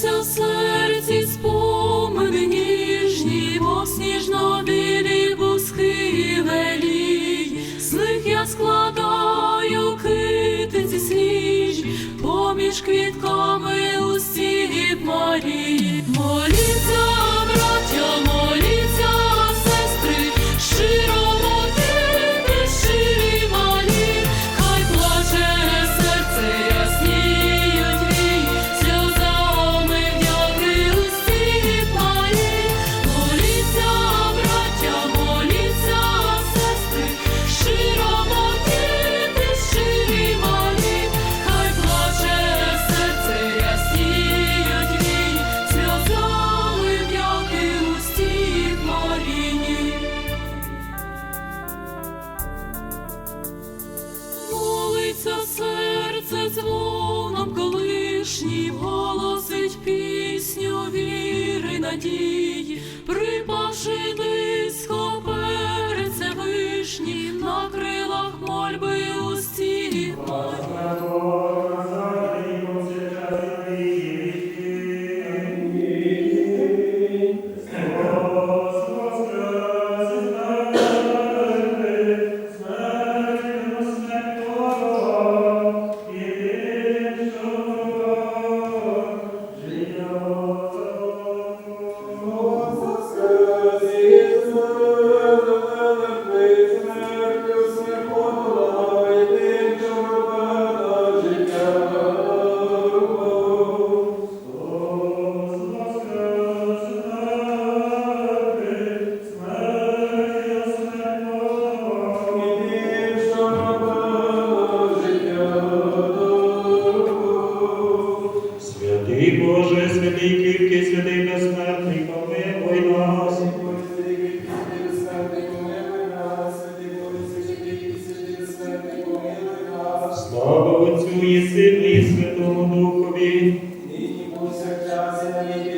So slow. Повсякчас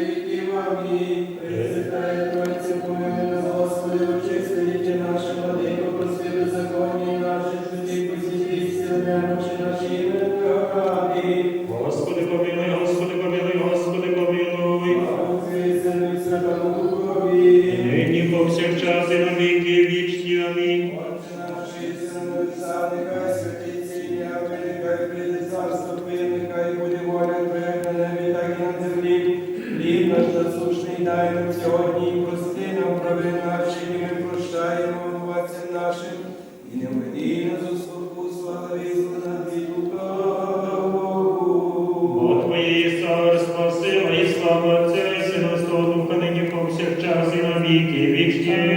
і на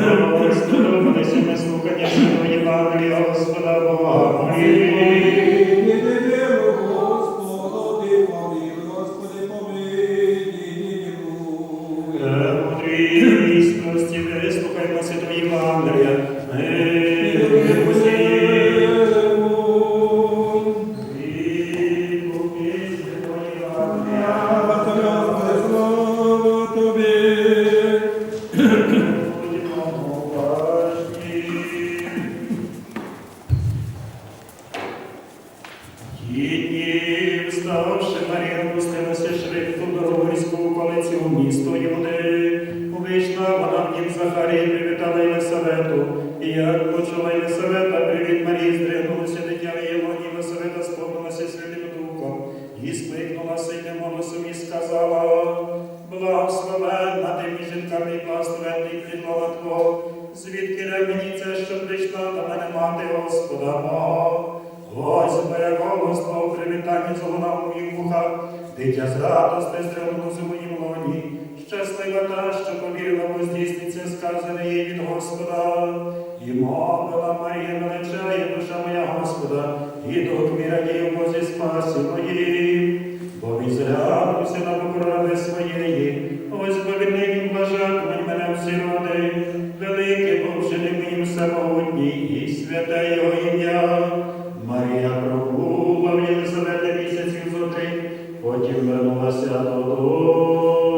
Що ми слухання Євангелія Господа Бога. І як почула Єлисавета, привіт Марії, здригнулося дитя в її лоні, Єлисавета сповнилася Святим Духом. І скликнула сильним голосом і сказала, Благословенна ти між жінками і благословенний плідлова Твого, звідки мені це, що прийшла до мене мати Господа мого. Ось моя голос твого привітання залунав у вухах, дитя з радости здригнулося самогутній, і святе його ім'я. Марія пробула в Єлисавети місяців зо три, потім вернулася додому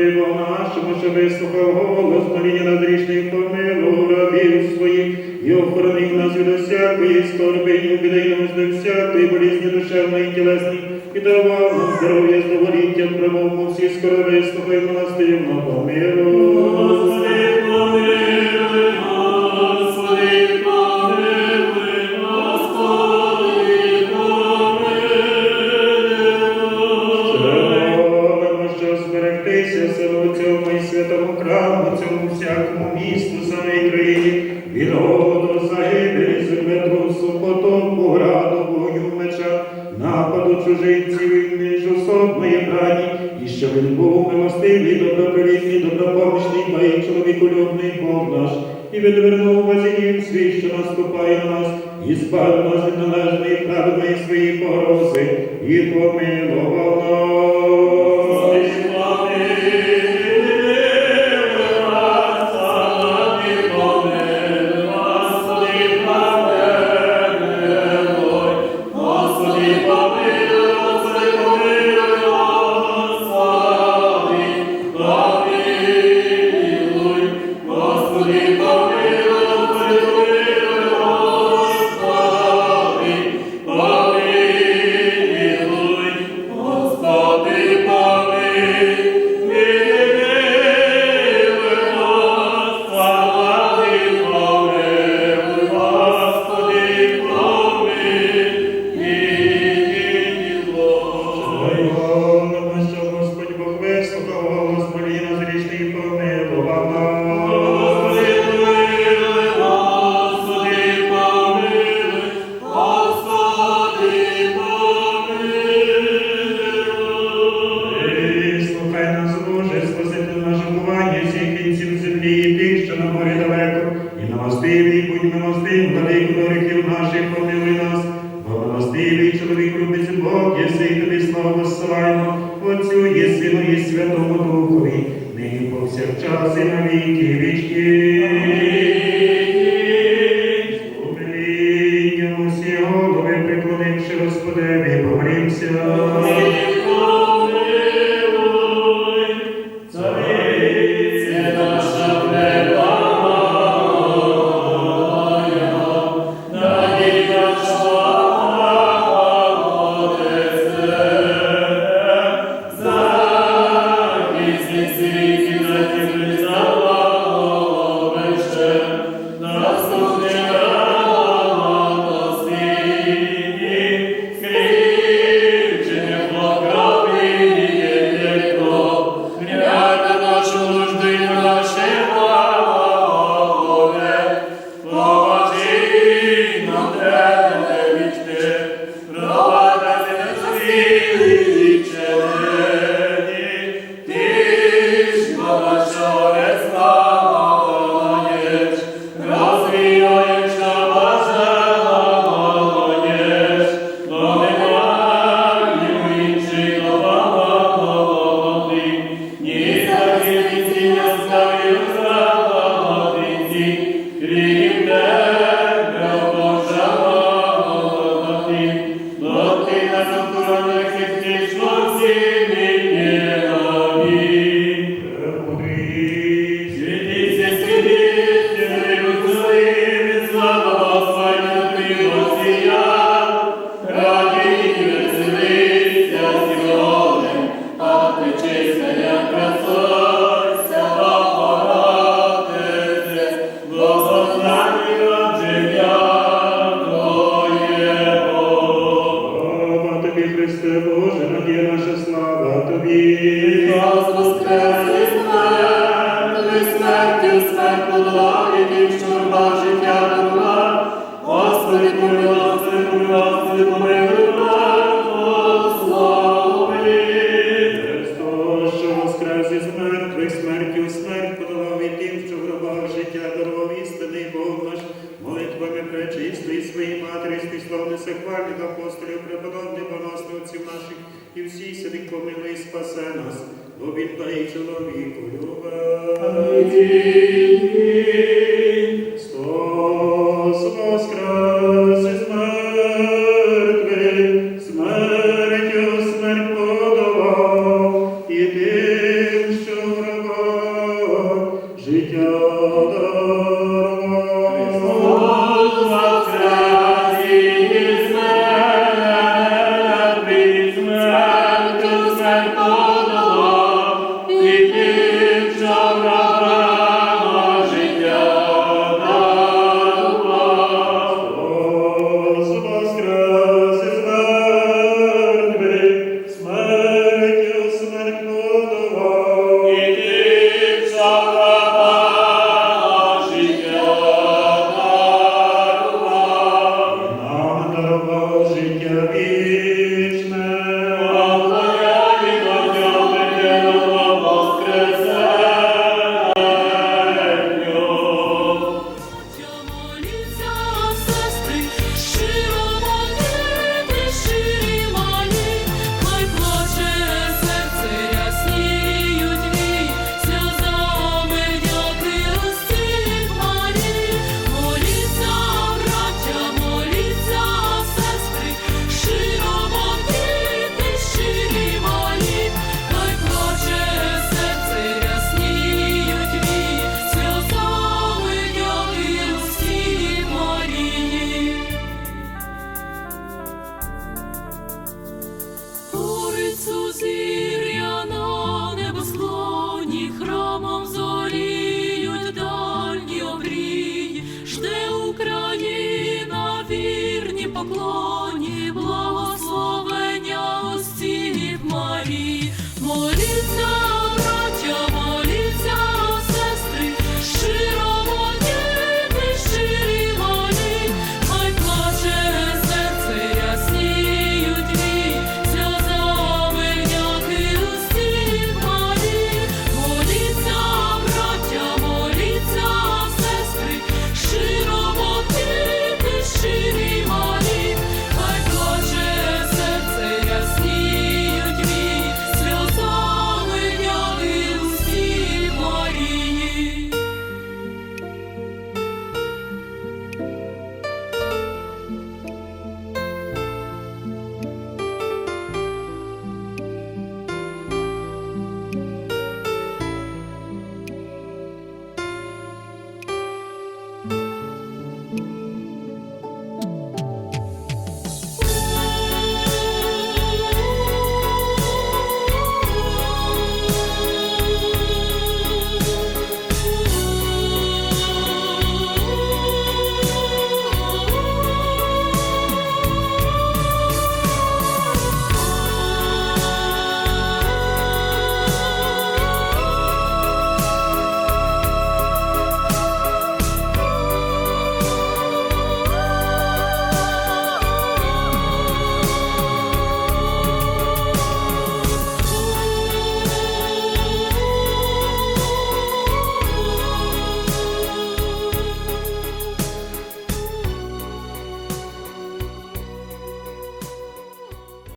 Господи, Бог нашому, що вислухав голос, моління надрічних помилуй рабів своїх і охоронив нас від усякої скорби, і біди нас до всякої болізні душевної і тілесні, і давав нам здоров'я, здоволіття, правому всі скоро вислухай нас, дивно помилуй. Господи, помилуй. Милостивий, доброприлітний, добропомічний, й чоловіколюбний Бог наш, і відвернув базінів свій, що наступає на нас, і спав нас від належної праведної свої порози, і помилував нас. Віки молитвами пречистої своїй матері, славних хвальних апостолів, преподобних боносновців наших, і всіх святих помилуй, спасе нас, бо він дає чоловіку любов.